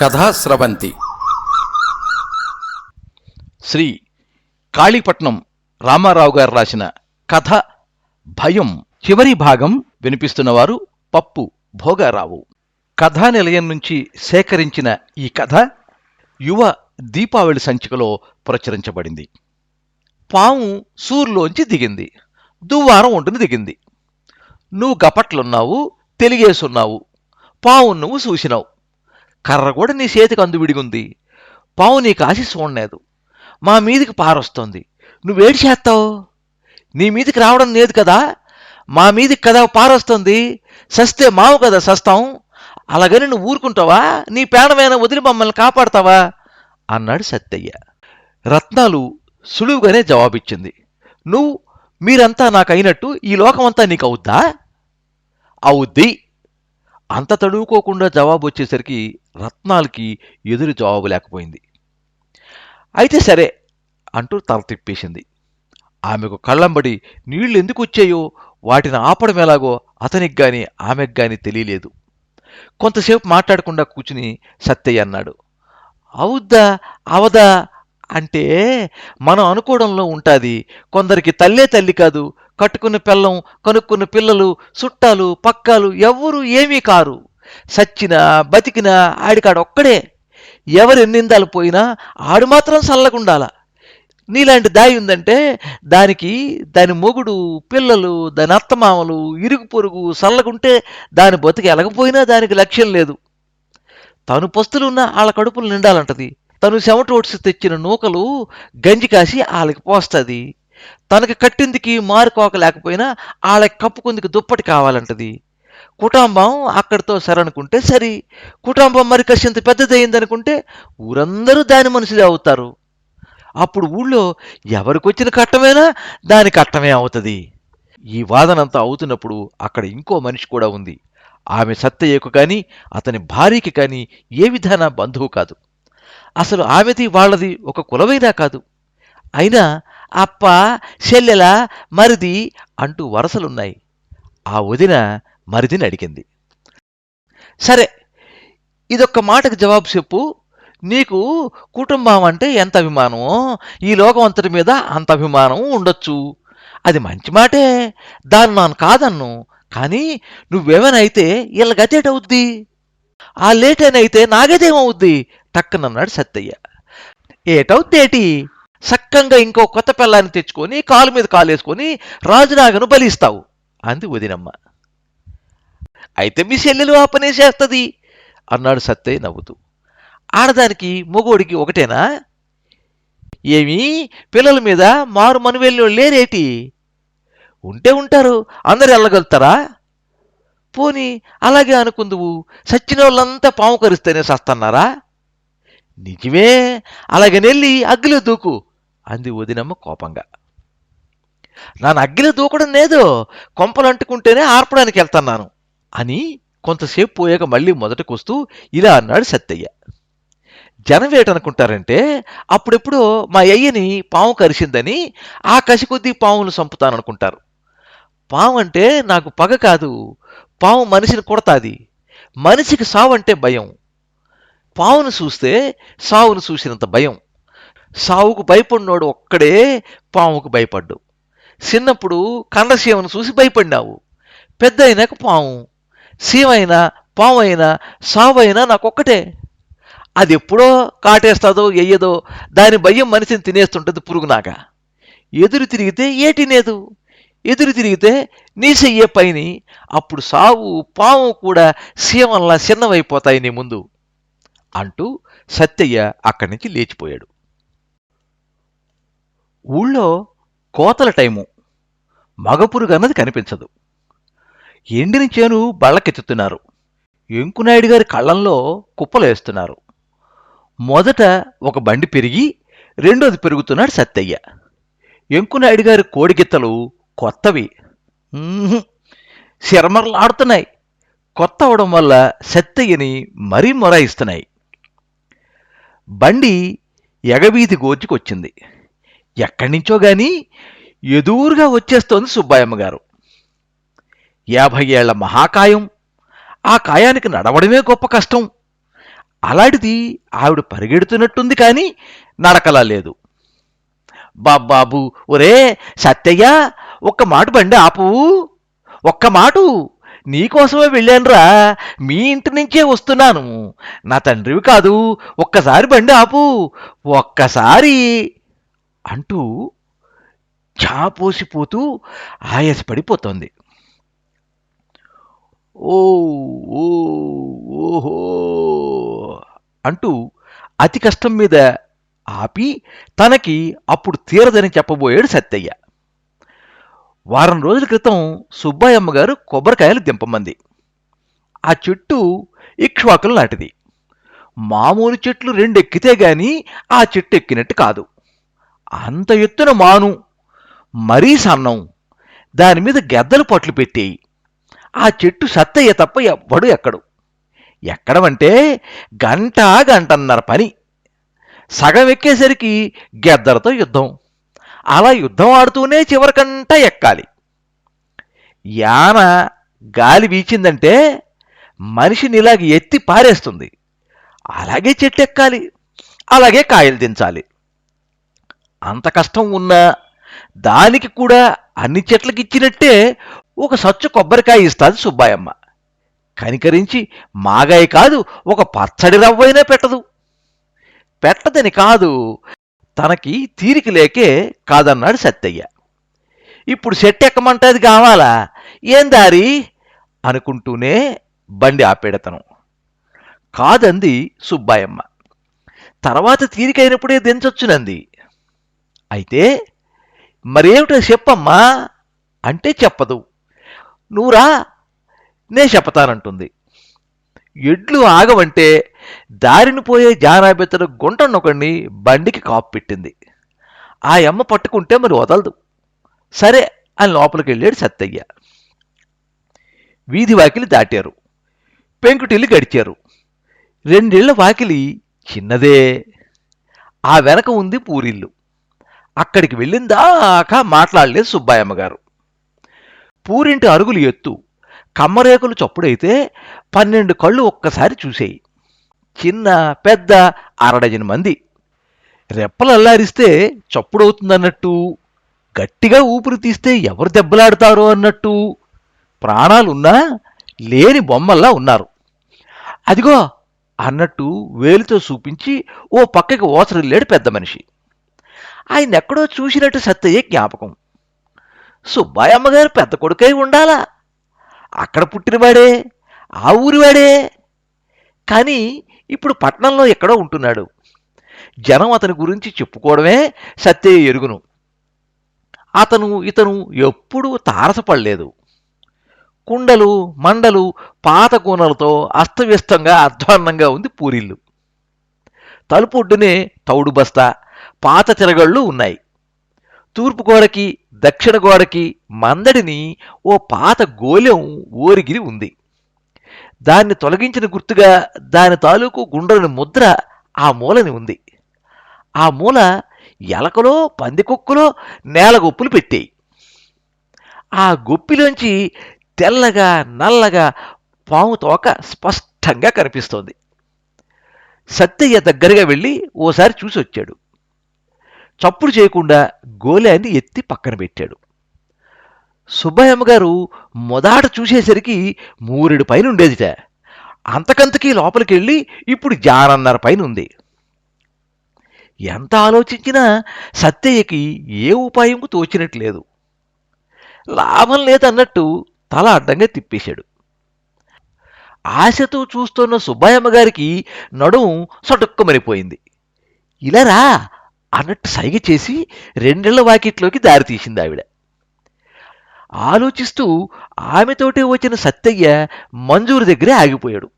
కథా స్రవంతి. శ్రీ కాళీపట్నం రామారావు గారు రాసిన కథ భయం చివరి భాగం వినిపిస్తున్నవారు పప్పు భోగారావు. కథా నిలయం నుంచి సేకరించిన ఈ కథ యువ దీపావళి సంచికలో ప్రచురించబడింది. పాము సూర్లోంచి దిగింది. దువ్వారం ఒంటిని దిగింది. నువ్వు గపట్లున్నావు తెలిగేసున్నావు పావు నువ్వు చూసినావు. కర్ర కూడా నీ చేతికి అందువిడిగుంది పావు నీకు ఆశ చూడలేదు మా మీదికి పారొస్తోంది. నువ్వేడి చేస్తావు? నీ మీదికి రావడం లేదు కదా? మా మీదికి కదా పారొస్తుంది? సస్తే మావు కదా సస్తాం. అలాగని నువ్వు ఊరుకుంటావా? నీ పేడమైన వదిలి మమ్మల్ని కాపాడతావా? అన్నాడు సత్తయ్య రత్నాలు సులువుగానే జవాబిచ్చింది. నువ్వు మీరంతా నాకు అయినట్టు ఈ లోకమంతా నీకు అవుద్దా అవుద్ది. అంత తడువుకోకుండా జవాబు వచ్చేసరికి రత్నాలకి ఎదురు జవాబు లేకపోయింది. అయితే సరే అంటూ తల తిప్పేసింది. ఆమెకు కళ్ళంబడి నీళ్ళు ఎందుకు వచ్చాయో వాటిని ఆపడం ఎలాగో అతనికి గాని ఆమెకు గాని తెలియలేదు. కొంతసేపు మాట్లాడకుండా కూర్చుని సత్తయ్య అన్నాడు అవుద్దా అవదా అంటే మనం అనుకోవడంలో ఉంటుంది. కొందరికి తల్లే తల్లి కాదు. కట్టుకున్న పిల్లం కనుక్కున్న పిల్లలు చుట్టాలు పక్కాలు ఎవ్వరూ ఏమీ కారు. సచ్చినా బతికినా ఆడికాడొక్కడే ఎవరు ఎన్నిందాలు పోయినా ఆడు మాత్రం చల్లగుండాల నీలాంటి దాయి ఉందంటే దానికి దాని మొగుడు పిల్లలు దాని అత్తమామలు ఇరుగు పొరుగు చల్లగుంటే దాని బతికి ఎలగపోయినా దానికి లక్ష్యం లేదు. తను పస్తులున్న వాళ్ళ కడుపులు నిండాలంటది. తను చెమటోడ్చి తెచ్చిన నూకలు గంజి కాసి వాళ్ళకి పోస్తుంది. తనకి కట్టిందికి మారుకోక లేకపోయినా వాళ్ళకి కప్పుకుందికి దుప్పటి కావాలంటది. కుటుంబం అక్కడితో సరనుకుంటే సరి. కుటుంబం మరి కసింత పెద్దదయ్యిందనుకుంటే ఊరందరూ దాని మనుషులే అవుతారు. అప్పుడు ఊళ్ళో ఎవరికొచ్చిన కట్టమైనా దాని కట్టమే అవుతుంది. ఈ వాదనంతా అవుతున్నప్పుడు అక్కడ ఇంకో మనిషి కూడా ఉంది. ఆమె సత్తయ్యకు కానీ అతని భార్యకి కానీ ఏ విధాన బంధువు కాదు. అసలు ఆమెది వాళ్ళది ఒక కులమైనా కాదు. అయినా అప్ప చెల్లెల మరిది అంటూ వరసలున్నాయి. ఆ వదిన మరిదిని అడిగింది. సరే ఇదొక్క మాటకు జవాబు చెప్పు. నీకు కుటుంబం అంటే ఎంత అభిమానమో ఈ లోకం అంతటి మీద అంత అభిమానం ఉండొచ్చు. అది మంచి మాటే దాన్ని నాను కాదన్ను. కానీ నువ్వేమైనా అయితే వీళ్ళ గతేటవుద్ది ఆ లేటేనైతే నాగేదేమవుద్ది. టక్కనన్నాడు సత్తయ్య. ఏటవుద్దేటి సక్కంగా ఇంకో కొత్త పిల్లాన్ని తెచ్చుకొని కాలు మీద కాలేసుకొని రాజునాగను బలిస్తావు అంది వదినమ్మ. అయితే మీ చెల్లెలు ఆ పనే చేస్తుంది అన్నాడు సత్తయ్య నవ్వుతూ. ఆడదానికి మొగోడికి ఒకటేనా? ఏమి? పిల్లల మీద మారు మనువెళ్ళు లేరేటి? ఉంటే ఉంటారు అందరు వెళ్ళగలుగుతారా పోని అలాగే అనుకుందువు సచ్చిన వాళ్ళంతా పాము కరిస్తేనే సస్తన్నారా? నిజమే. అలాగనెళ్ళి అగ్గిలో దూకు. అంది వదినమ్మ కోపంగా. నాన్న అగ్గిలో దూకడం లేదు కొంపలు అంటుకుంటేనే ఆర్పడానికి వెళ్తున్నాను అని కొంతసేపు పోయాక మళ్ళీ మొదటకొస్తూ ఇలా అన్నాడు సత్తయ్య. జనం ఏటనుకుంటారంటే అప్పుడెప్పుడో మా అయ్యని పాము కరిసిందని ఆ కసి కొద్దీ పామును చంపుతాననుకుంటారు. పాము అంటే నాకు పగ కాదు. పాము మనిషిని కొడతాది. మనిషికి సావంటే భయం. పావును చూస్తే సావును చూసినంత భయం. సావుకు భయపడినోడు ఒక్కడే పాముకు భయపడ్డు. చిన్నప్పుడు కండసీమను చూసి భయపడినావు. పెద్ద అయినాక పాము సీమైనా పాము అయినా సావు అయినా నాకొక్కటే. అది ఎప్పుడో కాటేస్తాదో ఎయ్యదో దాని భయం మనిషిని తినేస్తుంటుంది పురుగునాక. ఎదురు తిరిగితే ఏటినేదు ఎదురు తిరిగితే నీసయ్యే పైని. అప్పుడు సావు పాము కూడా సీమల్లా చిన్నవైపోతాయి నీ ముందు. అంటూ సత్తయ్య అక్కడి నుంచి లేచిపోయాడు. ఊళ్ళో కోతల టైము. మగపురుగు అన్నది కనిపించదు. ఎండిన చేను బళ్ళకెత్తుతున్నారు. ఎంకునాయుడు గారి కళ్ళంలో కుప్పలు వేస్తున్నారు. మొదట ఒక బండి పెరిగి రెండోది పెరుగుతున్నాడు సత్తయ్య ఎంకునాయుడు గారి కోడిగిత్తలు కొత్తవి. ఉహుం, శరమరలాడుతున్నాయి. కొత్త అవడం వల్ల సత్తయ్యని మరీ మొరాయిస్తున్నాయి. బండి ఎగవీధి గోర్చుకొచ్చింది ఎక్కడి నుంచో గాని ఎదురుగా వచ్చేస్తోంది సుబ్బాయమ్మ గారు. యాభై ఏళ్ళ మహాకాయం ఆ కాయానికి నడవడమే గొప్ప కష్టం. అలాంటిది ఆవిడ పరిగెడుతున్నట్టుంది కానీ నడకలా లేదు. బాబాబు ఒరే సత్యయ్య ఒక్క మాట బండి ఆపు ఒక్క మాటు నీకోసమే వెళ్ళానురా. మీ ఇంటి నుంచే వస్తున్నాను. నా తండ్రివి కాదు. ఒక్కసారి బండి ఆపు. ఒక్కసారి అంటూ చాపోసిపోతూ ఆయాసపడిపోతోంది. ఓ ఓ ఓహో అంటూ అతి కష్టం మీద ఆపి తనకి అప్పుడు తీరదని చెప్పబోయాడు సత్తయ్య వారం రోజుల క్రితం సుబ్బాయమ్మ గారు కొబ్బరికాయలు దింపమంది. ఆ చెట్టు ఇక్ష్వాకులు నాటిది మామూలు చెట్లు రెండు ఎక్కితే గాని ఆ చెట్టు ఎక్కినట్టు కాదు. అంత ఎత్తున మాను మరీ సన్నం దాని మీద గెద్దలు పట్లు పెట్టేయి. ఆ చెట్టు సత్తయ్య తప్ప ఎవ్వడు ఎక్కడు. ఎక్కడమంటే గంట గంటన్నర పని. సగం ఎక్కేసరికి గెద్దలతో యుద్ధం. అలా యుద్ధం ఆడుతూనే చివరికంట ఎక్కాలి. యాన గాలి వీచిందంటే మనిషిని ఇలాగ ఎత్తి పారేస్తుంది. అలాగే చెట్టు ఎక్కాలి అలాగే కాయలు దించాలి. అంత కష్టం ఉన్నా దానికి కూడా అన్ని చెట్లకి ఇచ్చినట్టే ఒక సచ్చు కొబ్బరికాయ ఇస్తాది సుబ్బాయమ్మ. కనికరించి మాగాయ కాదు ఒక పచ్చడి రవ్వైనా పెట్టదు. పెట్టదని కాదు తనకి తీరిక లేకే కాదన్నాడు సత్తయ్య. ఇప్పుడు సెట్ ఎక్కమంటది కావాలా? ఏం దారి? అనుకుంటూనే బండి ఆపేడతను. కాదంది సుబ్బాయమ్మ. తర్వాత తీరికైనప్పుడే దించొచ్చునంది అయితే మరేమిటో చెప్పమ్మా? అంటే చెప్పదు. నువ్వురా నే చెప్పతానంటుంది ఎడ్లు ఆగవంటే దారిని పోయే జానాబెత్తడు గుంటన్నొకడిని బండికి కాపు పెట్టింది. ఆ అమ్మ పట్టుకుంటే మరి వదలదు. సరే అని లోపలికి వెళ్ళాడు సత్తయ్య. వీధి వాకిలి దాటారు. పెంకుటిల్లు గడిచారు. రెండేళ్ళ వాకిలి చిన్నదే. ఆ వెనక ఉంది పూరిల్లు. అక్కడికి వెళ్ళిందాకా మాట్లాడలేదు సుబ్బాయమ్మ గారు పూరింటి అరుగులు ఎత్తు కమ్మరేకులు చప్పుడైతే పన్నెండు కళ్ళు ఒక్కసారి చూసేయి. చిన్న పెద్ద అరడజన్ మంది. రెప్పలల్లారిస్తే చప్పుడవుతుందన్నట్టు గట్టిగా ఊపిరి తీస్తే ఎవరు దెబ్బలాడతారో అన్నట్టు ప్రాణాలున్నా లేని బొమ్మల్లా ఉన్నారు. అదిగో అన్నట్టు వేలుతో చూపించి ఓ పక్కకి ఓసరిల్లాడు పెద్ద మనిషి. ఆయన ఎక్కడో చూసినట్టు సత్తయ్య జ్ఞాపకం. సుబ్బాయమ్మగారు పెద్ద కొడుకై ఉండాలా? అక్కడ పుట్టినవాడే? ఆ ఊరివాడే? కానీ ఇప్పుడు పట్నంలో ఎక్కడో ఉంటున్నాడు. జనం అతని గురించి చెప్పుకోవడమే సత్యయ్య ఎరుగును. అతను ఇతను ఎప్పుడూ తారసపడలేదు. కుండలు మండలు పాత కూనలతో అస్తవ్యస్తంగా అధ్వాన్నంగా ఉంది పూరిల్లు. తలుపొడ్డునే తౌడు బస్తా పాత తిరగళ్ళు ఉన్నాయి. తూర్పు గోడకి దక్షిణ గోడకి మందడిని ఓ పాత గోలెం ఓరిగిరి ఉంది. దాన్ని తొలగించిన గుర్తుగా దాని తాలూకు గుండ్రని ముద్ర ఆ మూలని ఉంది. ఆ మూల ఎలకలో పందికొక్కులో నేల గొప్పులు పెట్టాయి. ఆ గొప్పిలోంచి తెల్లగా నల్లగా పాము తోక స్పష్టంగా కనిపిస్తోంది. సత్తయ్య దగ్గరగా వెళ్ళి ఓసారి చూసి వచ్చాడు చప్పుడు చేయకుండా గోళాన్ని ఎత్తి పక్కన పెట్టాడు. సుబ్బయ్యమ్మ గారు మొదాట చూసేసరికి మూరెడు పైన ఉండేదిట అంతకంతకీ లోపలికి వెళ్ళి ఇప్పుడు జానన్నర పైన ఉంది ఎంత ఆలోచించినా సత్యయ్యకి ఏ ఉపాయంకు తోచినట్లేదు. లాభం లేదన్నట్టు తల అడ్డంగా తిప్పేశాడు. ఆశతో చూస్తున్న సుబ్బయ్యమ్మ గారికి నడుం సటుక్కుమనిపోయింది ఇలారా అన్నట్టు సైగ చేసి రెండేళ్ళ వాకిట్లోకి దారి తీసింది ఆవిడ ఆలోచిస్తూ ఆమెతోటే వచ్చిన సత్తయ్య మంజూరు దగ్గరే ఆగిపోయాడు.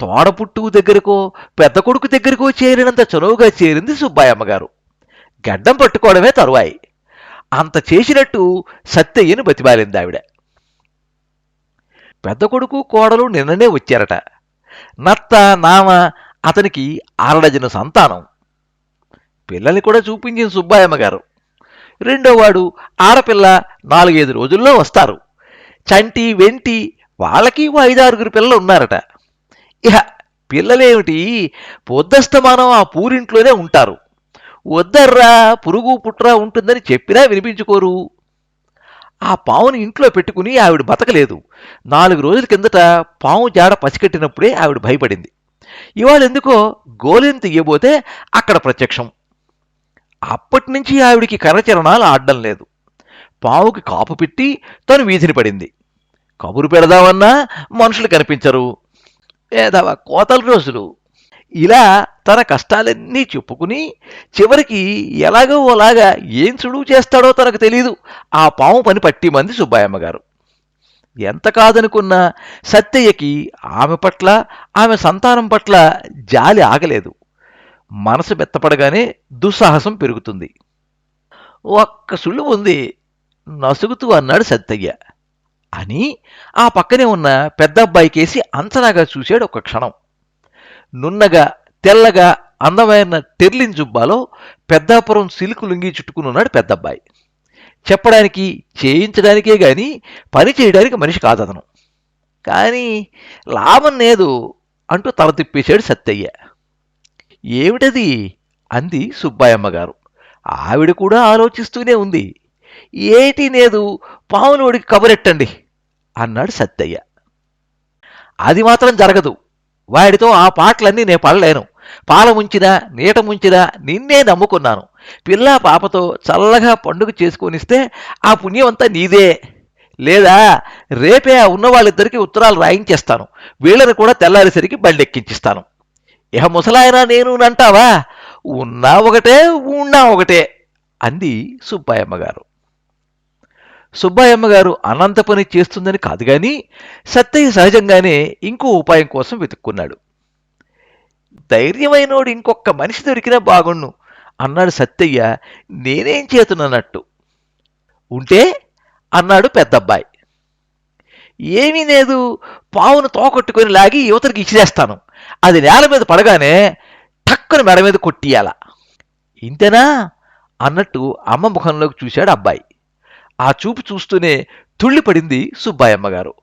తోడపుట్టు దగ్గరకో పెద్ద కొడుకు దగ్గరకో చేరినంత చనువుగా చేరింది సుబ్బాయమ్మ గారు గడ్డం పట్టుకోవడమే తరువాయి. అంత చేసినట్టు సత్తయ్యను బతిమాలింది ఆవిడ. పెద్ద కొడుకు కోడలు నిన్ననే వచ్చారట. నత్త నామ అతనికి ఆరడజన సంతానం. పిల్లల్ని కూడా చూపించిన సుబ్బాయమ్మ గారు రెండోవాడు ఆడపిల్ల నాలుగైదు రోజుల్లో వస్తారు. చంటి వెంటి వాళ్ళకి ఓ ఐదారుగురు పిల్లలు ఉన్నారట. ఇహ పిల్లలేమిటి? పొద్దస్తమానం ఆ పూరింట్లోనే ఉంటారు. వద్దర్రా పురుగు పుట్రా ఉంటుందని చెప్పినా వినిపించుకోరు. ఆ పావుని ఇంట్లో పెట్టుకుని ఆవిడ బతకలేదు. నాలుగు రోజుల కిందట పాము జాడ పసికట్టినప్పుడే ఆవిడ భయపడింది. ఇవాళ ఎందుకో గోలెం తీయబోతే అక్కడ ప్రత్యక్షం. అప్పటి నుంచి ఆవిడికి కరచరణాలు ఆడడం లేదు. పావుకి కాపు పెట్టి తను వీధిని పడింది. కబురు పెడదామన్నా మనుషులు కనిపించరు. ఏదవ కోతల రోజులు. ఇలా తన కష్టాలన్నీ చెప్పుకుని చివరికి ఎలాగో అలాగా ఏం సుడువు చేస్తాడో తనకు తెలీదు. ఆ పాము పని పట్టి మంది సుబ్బాయమ్మ గారు. ఎంత కాదనుకున్నా సత్యయ్యకి ఆమె పట్ల ఆమె సంతానం పట్ల జాలి ఆగలేదు. మనసు మెత్తపడగానే దుస్సాహసం పెరుగుతుంది. ఒక్క సుళ్ళు ఉంది నసుగుతూ అన్నాడు సత్తయ్య. అని ఆ పక్కనే ఉన్న పెద్ద అబ్బాయికేసి అంచనాగా చూశాడు ఒక క్షణం. నున్నగా తెల్లగా అందమైన టెర్లిన్ జుబ్బాలో పెద్దాపురం సిల్కు లుంగి చుట్టుకుని ఉన్నాడు పెద్దబ్బాయి. చెప్పడానికి చేయించడానికే గాని పని చేయడానికి మనిషి కాదతను. కానీ లాభం లేదు అంటూ తల తిప్పేశాడు సత్తయ్య. ఏమిటది? అంది సుబ్బాయమ్మగారు. ఆవిడ కూడా ఆలోచిస్తూనే ఉంది. ఏటి నేదు పావులోడికి కబురెట్టండి అన్నాడు సత్తయ్య. అది మాత్రం జరగదు. వాడితో ఆ పాటలన్నీ నేను పడలేను. పాల ముంచినా నీట ముంచినా నిన్నే నమ్ముకున్నాను. పిల్ల పాపతో చల్లగా పండుగ చేసుకొనిస్తే ఆ పుణ్యమంతా నీదే. లేదా రేపే ఆ ఉన్న వాళ్ళిద్దరికీ ఉత్తరాలు రాయించేస్తాను. వీళ్ళని కూడా తెల్లారేసరికి బండెక్కించిస్తాను ఇహ ముసలాయన నేను అంటావా ఉన్నా ఒకటే ఉన్నా ఒకటే అంది సుబ్బాయమ్మ గారు సుబ్బాయమ్మ గారు అనంత పని చేస్తుందని కాదు గాని సత్తయ్య సహజంగానే ఇంకో ఉపాయం కోసం వెతుక్కున్నాడు. ధైర్యమైనోడు ఇంకొక మనిషి దొరికినా బాగుండు అన్నాడు సత్తయ్య నేనేం చేతున్నట్టు ఉంటే అన్నాడు పెద్దబ్బాయి. ఏమీ లేదు పావును తోకొట్టుకొని లాగి యువతరికి ఇచ్చిరేస్తాను అది నేల మీద పడగానే టక్కున మెడ మీద కొట్టియాల. ఇంతేనా? అన్నట్టు అమ్మ ముఖంలోకి చూశాడు అబ్బాయి. ఆ చూపు చూస్తూనే తుళ్ళిపడింది సుబ్బాయమ్మ గారు.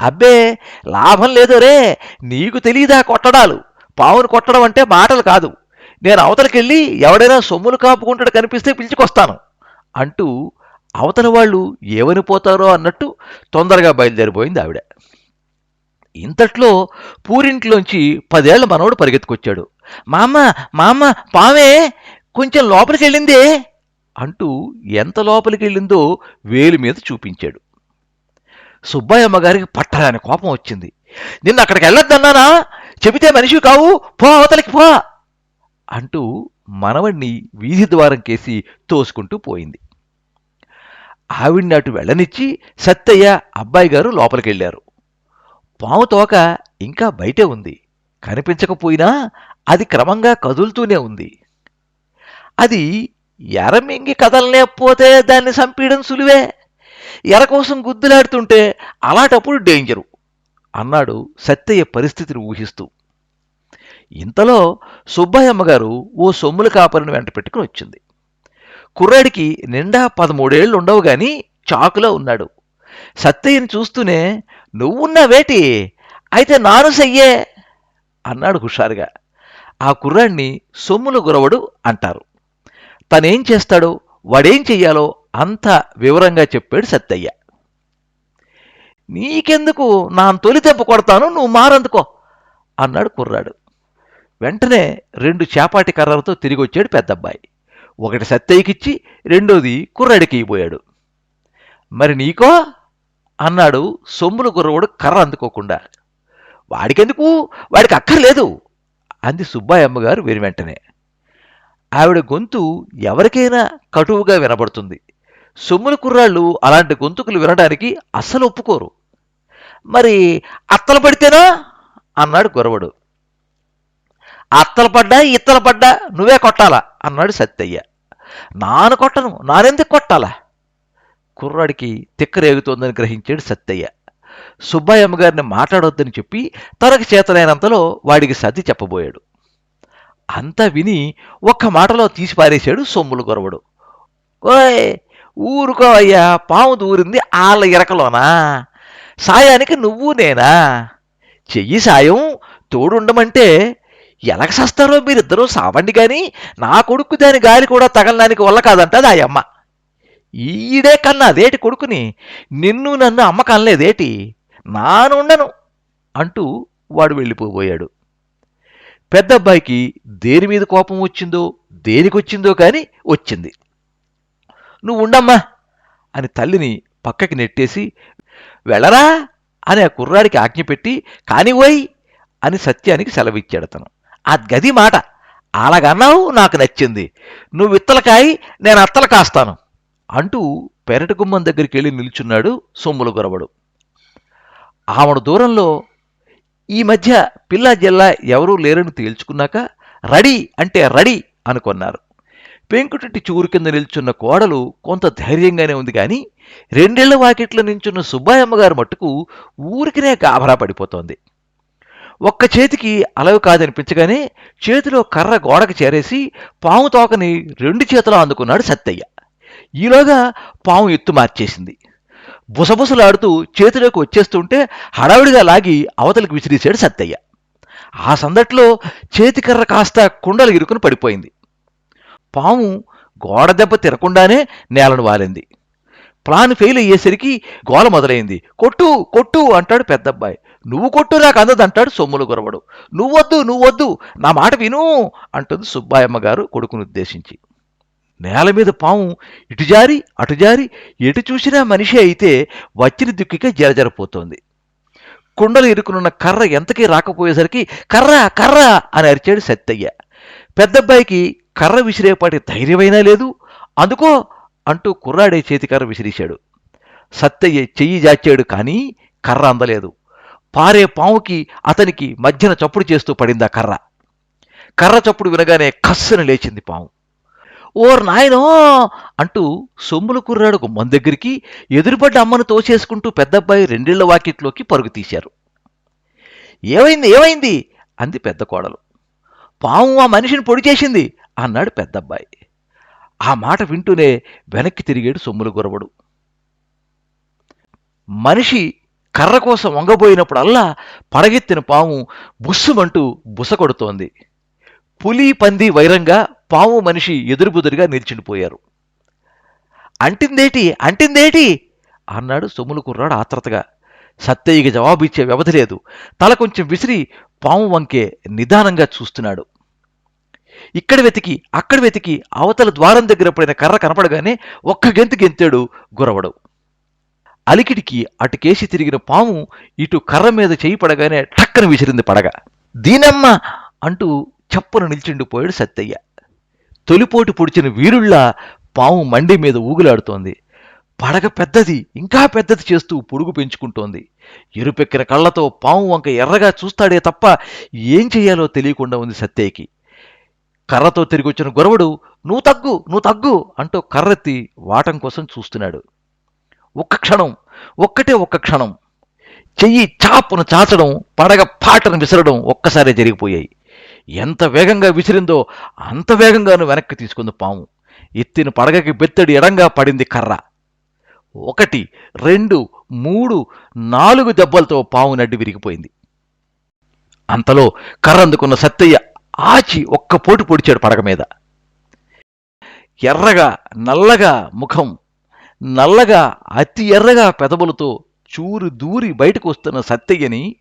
అబ్బే లాభం లేదు రే. నీకు తెలీదా కొట్టడాలు? పావును కొట్టడం అంటే మాటలు కాదు. నేను అవతలకెళ్ళి ఎవడైనా సొమ్ములు కాపుకుంటాడు కనిపిస్తే పిలుచుకొస్తాను అంటూ అవతల వాళ్ళు ఏమనిపోతారో అన్నట్టు తొందరగా బయలుదేరిపోయింది ఆవిడ. ఇంతట్లో పూరింట్లోంచి పదేళ్ళ మనవడు పరిగెత్తుకొచ్చాడు. మామ మామ పామే కొంచెం లోపలికి వెళ్ళిందే అంటూ ఎంత లోపలికి వెళ్ళిందో వేలు మీద చూపించాడు. సుబ్బయ్యమ్మ గారికి పట్టరాని కోపం వచ్చింది. నిన్న అక్కడికి వెళ్ళొద్దన్నానా? చెబితే మనిషి కావు. పో అవతలికి పో అంటూ మనవణ్ణి వీధి ద్వారం కేసి తోసుకుంటూ పోయింది. ఆవిడ్ని అటు వెళ్ళనిచ్చి సత్తయ్య అబ్బాయి గారు లోపలికి వెళ్ళారు పాము తోక ఇంకా బయటే ఉంది. కనిపించకపోయినా అది క్రమంగా కదులుతూనే ఉంది. అది ఎరమింగి కదలలేకపోతే దాన్ని చంపేయడం సులువే. ఎర కోసం గుద్దులాడుతుంటే అలాంటప్పుడు డేంజరు అన్నాడు సత్తయ్య పరిస్థితిని ఊహిస్తూ. ఇంతలో సుబ్బయ్యమ్మ గారు ఓ సొమ్ముల కాపరిని వెంట పెట్టుకుని వచ్చింది. కుర్రాడికి నిండా పదమూడేళ్ళు ఉండవు గాని చాకులో ఉన్నాడు. సత్తయ్యని చూస్తూనే నువ్వున్నావేటి? అయితే నాను సయ్యే అన్నాడు హుషారుగా. ఆ కుర్రాడిని సొమ్ముల గురవడు అంటారు. తనేం చేస్తాడో? వాడేం చెయ్యాలో అంత వివరంగా చెప్పాడు సత్తయ్య. నీకెందుకు నా తొలి తెప్ప కొడతాను? నువ్వు మారందుకో అన్నాడు కుర్రాడు. వెంటనే రెండు చేపాటి కర్రలతో తిరిగి వచ్చాడు పెద్దబ్బాయి. ఒకటి సత్తయ్యకిచ్చి రెండోది కుర్రాడికి ఇవ్వబోయాడు మరి నీకో? అన్నాడు. సొమ్ముల గుర్రవుడు కర్ర అందుకోకుండా. వాడికెందుకు? వాడికి అక్కర్లేదు. అంది సుబ్బాయమ్మ గారు వెను వెంటనే. ఆవిడ గొంతు ఎవరికైనా కటువుగా వినబడుతుంది. సొమ్ముల కుర్రాళ్ళు అలాంటి గొంతుకులు వినడానికి అస్సలు ఒప్పుకోరు. మరి అత్తలు పడితేనా? అన్నాడు గురవడు అత్తలు పడ్డా ఇత్తలు పడ్డా నువ్వే కొట్టాలా? అన్నాడు సత్తయ్య నాను కొట్టను నానెందుకు కొట్టాలా? కుర్రాడికి తిక్కరేగుతోందని గ్రహించాడు సత్తయ్య. సుబ్బయ్యమ్మగారిని మాట్లాడొద్దని చెప్పి తనకు చేతనైనంతలో వాడికి సర్ది చెప్పబోయాడు. అంతా విని ఒక్క మాటలో తీసిపారేశాడు సొమ్ములు గొరవడు. ఓయ్ ఊరుకో అయ్యా పాము దూరింది ఆళ్ళ ఇరకలోనా సాయానికి నువ్వు నేనా? చెయ్యి సాయం తోడుండమంటే ఎలక సస్తారో మీరిద్దరూ సావండి కానీ నా కొడుకు దాని గాలి కూడా తగలడానికి వల్ల కాదంట ఆ అమ్మ ఈడే కన్నా అదేటి కొడుకుని? నిన్ను నన్ను అమ్మ కనలేదేటి నానుండను అంటూ వాడు వెళ్ళిపోబోయాడు. పెద్దబ్బాయికి దేని మీద కోపం వచ్చిందో దేనికొచ్చిందో కానీ వచ్చింది. నువ్వు ఉండమ్మా అని తల్లిని పక్కకి నెట్టేసి వెళ్ళరా అని ఆ కుర్రాడికి ఆజ్ఞ పెట్టి కానివోయ్ అని సత్యానికి సెలవిచ్చాడు అతను. ఆ గది మాట అలాగన్నావు నాకు నచ్చింది. నువ్వు ఇత్తలకాయి నేను అత్తలు కాస్తాను. అంటూ పెరటి గుమ్మం దగ్గరికి వెళ్ళి నిల్చున్నాడు సొమ్ముల గొరవడు. ఆమెడు దూరంలో ఈ మధ్య పిల్లా జిల్లా ఎవరూ లేరని తేల్చుకున్నాక రెడీ అంటే రెడీ అనుకున్నారు. పెంకుటింటి చూరు కింద నిల్చున్న కోడలు కొంత ధైర్యంగానే ఉంది కానీ రెండేళ్ళ వాకిట్లో నించున్న సుబ్బాయమ్మ గారు మట్టుకు ఊరికినే గాభరా పడిపోతోంది. ఒక్క చేతికి అలవి కాదనిపించగానే చేతిలో కర్ర గోడకు చేరేసి పాము తోకని రెండు చేతులు అందుకున్నాడు సత్తయ్య. ఈలోగా పాము ఎత్తు మార్చేసింది. బుసబుసలాడుతూ చేతిలోకి వచ్చేస్తుంటే హడావిడిగా లాగి అవతలికి విసిరేశాడు సత్తయ్య. ఆ సందట్లో చేతికర్ర కాస్త కుండలు ఇరుకుని పడిపోయింది. పాము గోడ దెబ్బ తిరగకుండానే నేలను వాలింది. ప్లాన్ ఫెయిల్ అయ్యేసరికి గోల మొదలైంది. కొట్టు కొట్టు అంటాడు పెద్దబ్బాయి. నువ్వు కొట్టు నాకు అందదంటాడు సొమ్ములు గురవడు. నువ్వొద్దు నువ్వొద్దు నా మాట విను అంటుంది సుబ్బాయమ్మ గారు కొడుకును ఉద్దేశించి. నేల మీద పాము ఇటు జారి అటు జారి ఎటు చూసినా మనిషి అయితే వచ్చిన దిక్కుకే జరజరపోతోంది కుండలు ఇరుకునున్న కర్ర ఎంతకీ రాకపోయేసరికి కర్ర కర్ర అని అరిచాడు సత్తయ్య పెద్దబ్బాయికి కర్ర విసిరేపాటి ధైర్యమైనా లేదు. అందుకో అంటూ కుర్రాడే చేతికర్ర విసిరేశాడు. సత్తయ్య చెయ్యి జాచాడు కానీ కర్ర అందలేదు. పారే పాముకి అతనికి మధ్యన చప్పుడు చేస్తూ పడిందా కర్ర. కర్ర చప్పుడు వినగానే కస్సును లేచింది పాము. ఓర్ నాయనో! అంటూ సొమ్ముల కుర్రాడు గుమ్మం దగ్గరికి ఎదురుపడ్డ అమ్మను తోసేసుకుంటూ పెద్దబ్బాయి రెండేళ్ళ వాకిట్లోకి పరుగు తీశారు. ఏమైంది ఏమైంది? అంది పెద్ద కోడలు. పాము ఆ మనిషిని పొడి చేసింది అన్నాడు పెద్దబ్బాయి. ఆ మాట వింటూనే వెనక్కి తిరిగాడు సొమ్ముల గురవడు. మనిషి కర్ర కోసం వంగబోయినప్పుడల్లా పడగెత్తిన పాము బుస్సుమంటూ బుస కొడుతోంది. పులి పంది వైరంగా పాము మనిషి ఎదురుబుదురుగా నిల్చుండిపోయారు. అంటిందేటి అంటిందేటి? అన్నాడు సొమ్ములు కుర్రాడు ఆత్రతగా. సత్తయ్యకి జవాబిచ్చే వ్యవధి లేదు. తల కొంచెం విసిరి పాము వంకే నిదానంగా చూస్తున్నాడు. ఇక్కడ వెతికి అక్కడ వెతికి అవతల ద్వారం దగ్గర పడిన కర్ర కనపడగానే ఒక్క గెంతు గెంతాడు గురవడు. అలికిడికి అటుకేసి తిరిగిన పాము ఇటు కర్ర మీద చేయి పడగానే టక్కన విసిరింది పడగ. దీనమ్మ అంటూ చప్పున నిల్చుండిపోయాడు సత్తయ్య తొలిపోటు పొడిచిన వీరుళ్ళ పాము మండి మీద ఊగులాడుతోంది. పడగ పెద్దది ఇంకా పెద్దది చేస్తూ పొడుగు పెంచుకుంటోంది. ఎరుపెక్కిన కళ్ళతో పాము వంక ఎర్రగా చూస్తాడే తప్ప ఏం చెయ్యాలో తెలియకుండా ఉంది సత్యకి. కర్రతో తిరిగి వచ్చిన గొరవడు నువ్వు తగ్గు నువ్వు తగ్గు అంటూ కర్రెత్తి వాటం కోసం చూస్తున్నాడు. ఒక్క క్షణం ఒక్కటే ఒక్క క్షణం. చెయ్యి చాపును చాచడం పడగ పాటను విసరడం ఒక్కసారే జరిగిపోయాయి. ఎంత వేగంగా విసిరిందో అంత వేగంగాను వెనక్కి తీసుకుంది పాము. ఎత్తిన పడగకి బెత్తడి ఎడంగా పడింది కర్ర. ఒకటి రెండు మూడు నాలుగు దెబ్బలతో పాము నడ్డి విరిగిపోయింది. అంతలో కర్ర అందుకున్న సత్తయ్య ఆచి ఒక్క పోటు పొడిచాడు పడగ మీద. ఎర్రగా నల్లగా ముఖం నల్లగా అతి ఎర్రగా పెదవులతో చూరు దూరి బయటకు వస్తున్న సత్తయ్యని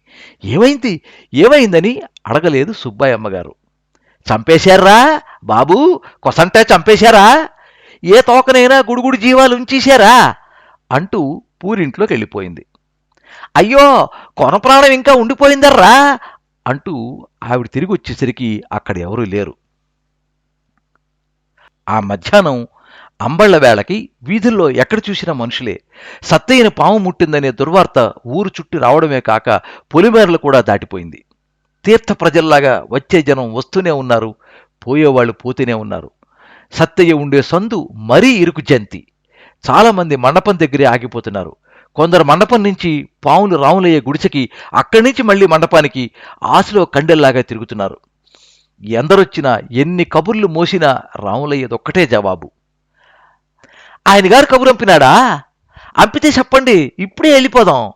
ఏమైంది? ఏమైందని అడగలేదు సుబ్బాయమ్మ గారు చంపేశారా బాబూ? కొసంటే చంపేశారా? ఏ తోకనైనా గుడుగుడు జీవాలు ఉంచేశారా? అంటూ పూరింట్లోకి వెళ్ళిపోయింది. అయ్యో కొన ప్రాణం ఇంకా ఉండిపోయిందర్రా అంటూ ఆవిడ తిరిగి వచ్చేసరికి అక్కడ ఎవరూ లేరు. ఆ మధ్యాహ్నం అంబళ్ళ వేళకి వీధుల్లో ఎక్కడ చూసినా మనుషులే. సత్తయ్యను పాము ముట్టిందనే దుర్వార్త ఊరు చుట్టూ రావడమే కాక పొలిమేరలు కూడా దాటిపోయింది. తీర్థ ప్రజల్లాగా వచ్చే జనం వస్తూనే ఉన్నారు పోయేవాళ్ళు పోతూనే ఉన్నారు. సత్తయ్య ఉండే సందు మరీ ఇరుకు జంతి. చాలామంది మండపం దగ్గరే ఆగిపోతున్నారు. కొందరు మండపం నుంచి పావులు రాములయ్య గుడిసెకి అక్కడి నుంచి మళ్ళీ మండపానికి ఆశలో కండెల్లాగా తిరుగుతున్నారు. ఎందరొచ్చినా ఎన్ని కబుర్లు మోసినా రాములయ్యదొక్కటే జవాబు. ఆయన గారు కబురు అంపినాడా అంపితే చెప్పండి ఇప్పుడే వెళ్ళిపోదాం.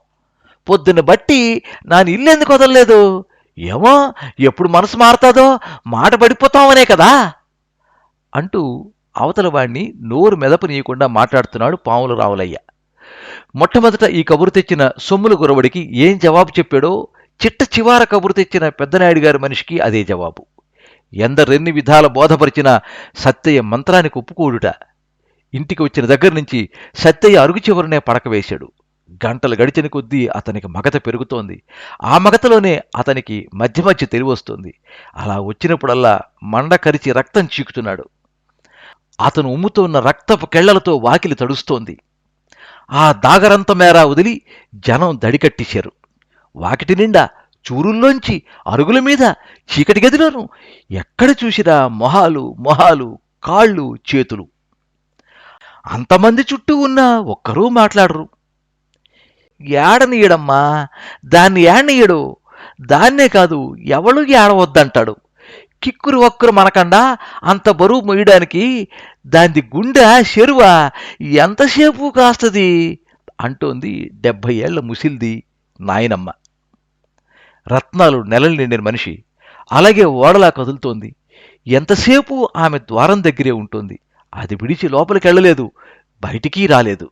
పొద్దున్న బట్టి నాని ఇల్లు ఎందుకు వదలలేదు? ఏమో ఎప్పుడు మనసు మారుతాదో మాట పడిపోతామనే కదా. అంటూ అవతల వాణ్ణి నోరు మెదపనీయకుండా మాట్లాడుతున్నాడు పాముల రావులయ్య. మొట్టమొదట ఈ కబురు తెచ్చిన సొమ్ముల గురవడికి ఏం జవాబు చెప్పాడో చిట్ట చివార కబురు తెచ్చిన పెద్దనాయుడు గారి మనిషికి అదే జవాబు. ఎందరెన్ని విధాల బోధపరిచిన సత్యయ మంత్రానికి ఒప్పుకోడుట. ఇంటికి వచ్చిన దగ్గర నుంచి సత్తయ్య అరుగు చివరనే పడక వేశాడు. గంటలు గడిచిన కొద్దీ అతనికి మగత పెరుగుతోంది. ఆ మగతలోనే అతనికి మధ్య మధ్య తెలివొస్తుంది అలా వచ్చినప్పుడల్లా మండ కరిచి రక్తం చీకుతున్నాడు. అతను ఉమ్ముతోన్న రక్తపు కెళ్ళలతో వాకిలి తడుస్తోంది. ఆ దాగరంత మేర వదిలి జనం దడికట్టించారు వాకిటి నిండా చూరుల్లోంచి అరుగుల మీద చీకటి గదిలోనూ ఎక్కడ చూసినా మొహాలు మొహాలు కాళ్ళు చేతులు. అంతమంది చుట్టూ ఉన్నా ఒక్కరూ మాట్లాడరు. ఏడనీయడమ్మా దాన్ని ఏడనీయడు దాన్నే కాదు ఎవడు ఏడవద్దంటాడు. కిక్కురు ఒక్కరు మనకండా అంత బరువు మొయ్యడానికి దాని గుండె చెరువా ఎంతసేపు కాస్తది? అంటోంది డెబ్భై ఏళ్ళ ముసిల్ది నాయనమ్మ. రత్నాలు నెలలు నిండిన మనిషి అలాగే ఓడలా కదులుతోంది. ఎంతసేపు ఆమె ద్వారం దగ్గరే ఉంటుంది. అది విడిచి లోపలికెళ్ళలేదు. బయటికి రాలేదు.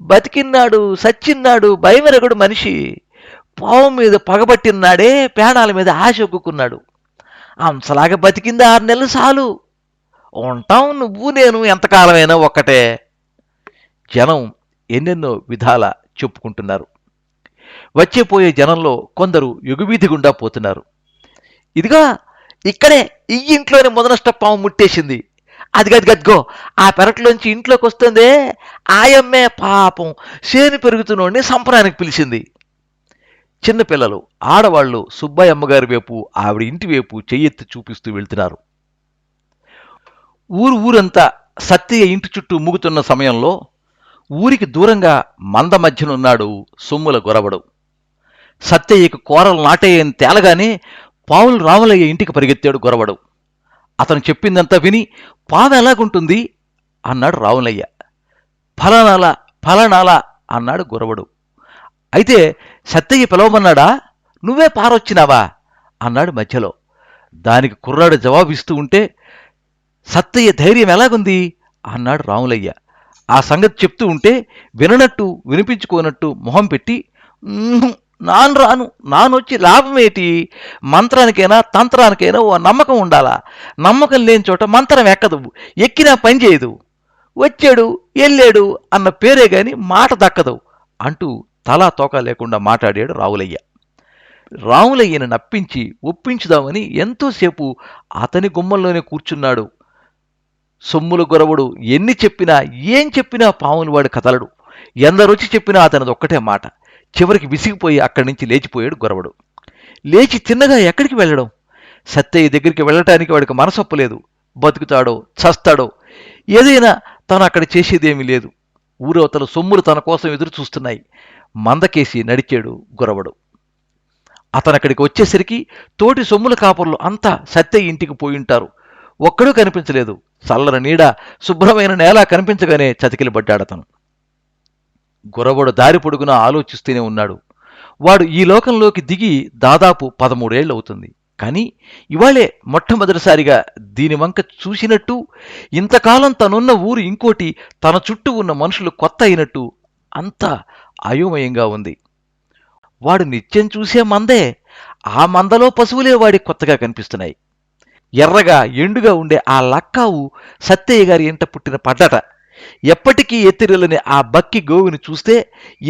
బతికిన్నాడు సచ్చిన్నాడు భయమెరగడు మనిషి. పావం మీద పగబట్టిన్నాడే పేణాల మీద ఆశ ఒక్కున్నాడు అంశలాగా బతికింది ఆరు నెలలు చాలు. ఉంటాం నువ్వు నేను ఎంతకాలమైనా ఒక్కటే. జనం ఎన్నెన్నో విధాల చెప్పుకుంటున్నారు. వచ్చేపోయే జనంలో కొందరు యుగవీధి గుండా పోతున్నారు. ఇదిగా ఇక్కడే ఈ ఇంట్లోనే మొదనష్ట పాము ముట్టేసింది. అది గది గదిగో ఆ పెరట్లోంచి ఇంట్లోకి వస్తుందే ఆయమ్మే పాపం. సేను పెరుగుతున్నోడిని సంపరానికి పిలిచింది. చిన్నపిల్లలు ఆడవాళ్ళు సుబ్బయ్య అమ్మగారి వైపు ఆవిడ ఇంటి వైపు చెయ్యెత్తి చూపిస్తూ వెళ్తున్నారు. ఊరు ఊరంతా సత్య ఇంటి చుట్టూ మూగుతున్న సమయంలో ఊరికి దూరంగా మంద మధ్యనున్నాడు సొమ్ముల గొరవడు. సత్యయ్యకు కోరలు నాటేయని తేలగానే పావులు రాములయ్య ఇంటికి పరిగెత్తాడు గొరవడు. అతను చెప్పిందంతా విని పాము ఎలాగుంటుంది? అన్నాడు రావులయ్య. ఫలానాలా ఫలానాలా అన్నాడు గురవడు. అయితే సత్తయ్య పిలవమన్నాడా? నువ్వే పారొచ్చినావా? అన్నాడు మధ్యలో. దానికి కుర్రాడు జవాబిస్తూ ఉంటే సత్తయ్య ధైర్యం ఎలాగుంది? అన్నాడు రాములయ్య ఆ సంగతి చెప్తూ ఉంటే విననట్టు వినిపించుకోనట్టు మొహం పెట్టి నాను రాను నానొచ్చి లాభమేటి మంత్రానికైనా తంత్రానికైనా ఓ నమ్మకం ఉండాలా? నమ్మకం లేని చోట మంత్రం ఎక్కదు. ఎక్కినా పని చేయదు. వచ్చాడు వెళ్ళాడు అన్న పేరే గాని మాట దక్కదు అంటూ తలా తోక లేకుండా మాట్లాడాడు రావులయ్య. రావులయ్యని నప్పించి ఒప్పించుదామని ఎంతోసేపు అతని గుమ్మంలోనే కూర్చున్నాడు. సొమ్ముల గొరవడు. ఎన్ని చెప్పినా ఏం చెప్పినా పావులు వాడు కదలడు ఎందరొచ్చి చెప్పినా అతనిది ఒక్కటే మాట. చివరికి విసిగిపోయి అక్కడి నుంచి లేచిపోయాడు గొరవడు. లేచి తిన్నగా ఎక్కడికి వెళ్ళడం? సత్తయ్య దగ్గరికి వెళ్ళటానికి వాడికి మనసొప్పలేదు బతుకుతాడో చస్తాడో ఏదైనా తను అక్కడ చేసేదేమీ లేదు. ఊరవతల సొమ్ములు తన కోసం ఎదురు చూస్తున్నాయి. మందకేసి నడిచాడు గురవడు. అతను అక్కడికి వచ్చేసరికి తోటి సొమ్ముల కాపర్లు అంతా సత్తయ్య ఇంటికి పోయింటారు ఒక్కడూ కనిపించలేదు. చల్లన నీడ శుభ్రమైన నేల కనిపించగానే చతికిలబడ్డాడతను. గురవడు దారి పొడుగున ఆలోచిస్తూనే ఉన్నాడు. వాడు ఈ లోకంలోకి దిగి దాదాపు పదమూడేళ్ళు అవుతుంది. కానీ ఇవాళే మొట్టమొదటిసారిగా దీని వంక చూసినట్టు ఇంతకాలం తనున్న ఊరు ఇంకోటి తన చుట్టూ ఉన్న మనుషులు కొత్త అయినట్టు అంతా అయోమయంగా ఉంది. వాడు నిత్యం చూసే మందే ఆ మందలో పశువులే వాడి కొత్తగా కనిపిస్తున్నాయి. ఎర్రగా ఎండుగా ఉండే ఆ లక్కావు సత్తయ్య గారి ఇంట పుట్టిన పడ్డట. ఎప్పటికీ ఎత్తిరలని ఆ బక్కి గోవుని చూస్తే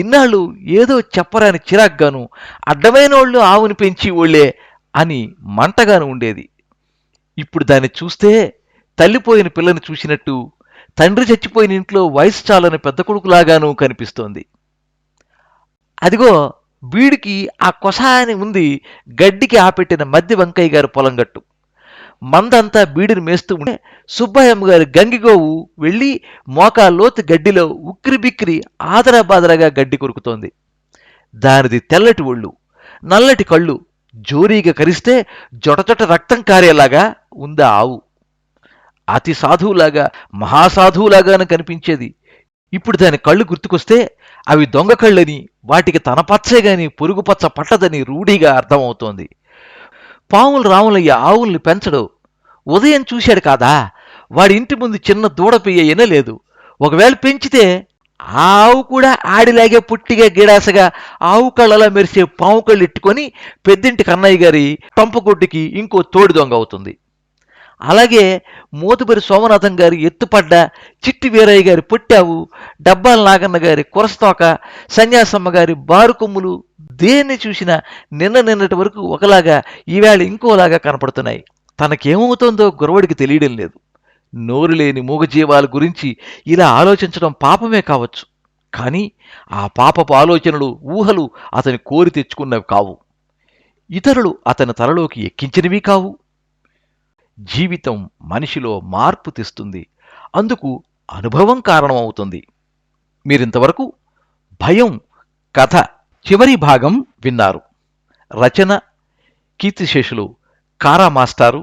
ఇన్నాళ్ళు ఏదో చెప్పరాని చిరాగ్గాను అడ్డమైనోళ్ళు ఆవుని పెంచి ఓళ్ళే అని మంటగాను ఉండేది. ఇప్పుడు దాన్ని చూస్తే తల్లిపోయిన పిల్లని చూసినట్టు తండ్రి చచ్చిపోయిన ఇంట్లో వయసు చాలని పెద్ద కొడుకులాగాను కనిపిస్తోంది. అదిగో బీడికి ఆ కొసాని ఉంది గడ్డికి ఆపెట్టిన మధ్య వంకయ్య గారు పొలం గట్టు మందంతా బీడిని మేస్తూ ఉంటే సుబ్బయ్యమ్మ గారి గంగిగోవు వెళ్ళి మోకాల్లోతు గడ్డిలో ఉక్కిరిబిక్కిరి ఆదరాబాదరాగా గడ్డి కొరుకుతోంది. దానిది తెల్లటి ఒళ్ళు నల్లటి కళ్ళు జోరీగా కరిస్తే జొటజొట రక్తం కారేలాగా ఉందా ఆవు. అతి సాధువులాగా మహాసాధువులాగాను కనిపించేది. ఇప్పుడు దాని కళ్ళు గుర్తుకొస్తే అవి దొంగ కళ్ళని వాటికి తన పచ్చే గాని పొరుగు పచ్చ పట్టదని రూఢిగా అర్థమవుతోంది. పాములు రాములయ్య ఆవుల్ని పెంచడు ఉదయం చూశాడు కాదా? వాడి ఇంటి ముందు చిన్న దూడ పెయ్యనే లేదు. ఒకవేళ పెంచితే ఆ ఆవు కూడా ఆడిలాగే పుట్టిగా గిడాసగా ఆవు కళ్ళలా మెరిసే పావు కళ్ళు ఇట్టుకొని పెద్దింటి కన్నయ్య గారి పంపగొడ్డుకి ఇంకో తోడి దొంగ అవుతుంది. అలాగే మోతుబరి సోమనాథం గారి ఎత్తుపడ్డ చిట్టి వీరయ్య గారి పొట్టావు డబ్బాల నాగన్న గారి కురస్తోక సన్యాసమ్మ గారి బారుకొమ్ములు దేన్ని చూసినా నిన్న నిన్నటి వరకు ఒకలాగా ఈవేళ ఇంకోలాగా కనపడుతున్నాయి. తనకేమవుతోందో గురవడికి తెలియడం లేదు. నోరు లేని మూగజీవాల గురించి ఇలా ఆలోచించడం పాపమే కావచ్చు. కానీ ఆ పాపపు ఆలోచనలు ఊహలు అతని కోరి తెచ్చుకున్నవి కావు. ఇతరులు అతని తలలోకి ఎక్కించినవి కావు. జీవితం మనిషిలో మార్పు తెస్తుంది. అందుకు అనుభవం కారణమవుతుంది. మీరింతవరకు భయం కథ చివరి భాగం విన్నారు. రచన కీర్తిశేషులు కారా మాస్టారు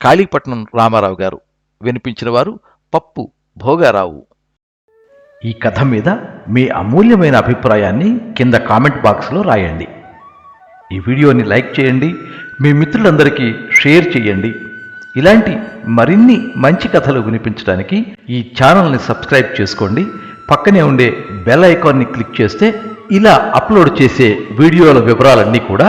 కాళీపట్నం రామారావు గారు వినిపించిన వారు పప్పు భోగారావు. ఈ కథ మీద మీ అమూల్యమైన అభిప్రాయాన్ని కింద కామెంట్ బాక్స్లో రాయండి. ఈ వీడియోని లైక్ చేయండి మీ మిత్రులందరికీ షేర్ చేయండి. ఇలాంటి మరిన్ని మంచి కథలు వినిపించడానికి ఈ ఛానల్ని సబ్స్క్రైబ్ చేసుకోండి. పక్కనే ఉండే బెల్ ఐకాన్ని క్లిక్ చేస్తే ఇలా అప్లోడ్ చేసే వీడియోల వివరాలన్నీ కూడా